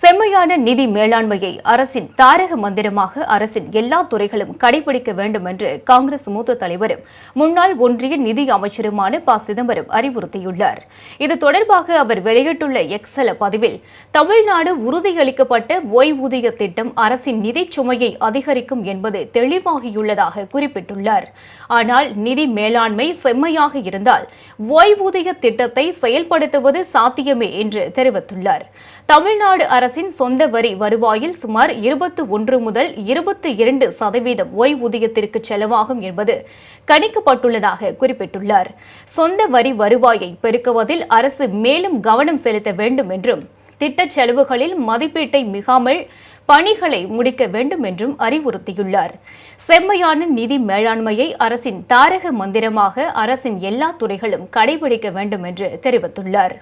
செம்மையான நிதி மேலாண்மையை அரசின் தாரக மந்திரமாக அரசின் எல்லா துறைகளும் கடைபிடிக்க வேண்டும் என்று காங்கிரஸ் மூத்த தலைவரும் முன்னாள் ஒன்றிய நிதி அமைச்சருமான ப. சிதம்பரம் அறிவுறுத்தியுள்ளார். இது தொடர்பாக அவர் வெளியிட்டுள்ள எக்ஸல பதிவில் தமிழ்நாடு உறுதியளிக்கப்பட்ட ஓய்வூதிய திட்டம் அரசின் நிதி சுமையை அதிகரிக்கும் என்பது தெளிவாகியுள்ளதாக குறிப்பிட்டுள்ளார். ஆனால் நிதி மேலாண்மை செம்மையாக இருந்தால் ஓய்வூதிய திட்டத்தை செயல்படுத்துவது சாத்தியமே என்று தெரிவித்துள்ளார். தமிழ்நாடு அரசின் சொந்த வரி வருவாயில் சுமார் இருபத்தி ஒன்று முதல் இருபத்தி இரண்டு சதவீதம் ஓய்வூதியத்திற்கு செலவாகும் என்பது கணிக்கப்பட்டுள்ளதாக குறிப்பிட்டுள்ளார். சொந்த வரி வருவாயை பெருக்குவதில் அரசு மேலும் கவனம் செலுத்த வேண்டும் என்றும் திட்டச் செலவுகளில் மதிப்பீட்டை மிகாமல் பணிகளை முடிக்க வேண்டும் என்றும் அறிவுறுத்தியுள்ளார். செம்மையான நிதி மேலாண்மையை அரசின் தாரக மந்திரமாக அரசின் எல்லா துறைகளும் கடைபிடிக்க வேண்டும் என்று தெரிவித்துள்ளார்.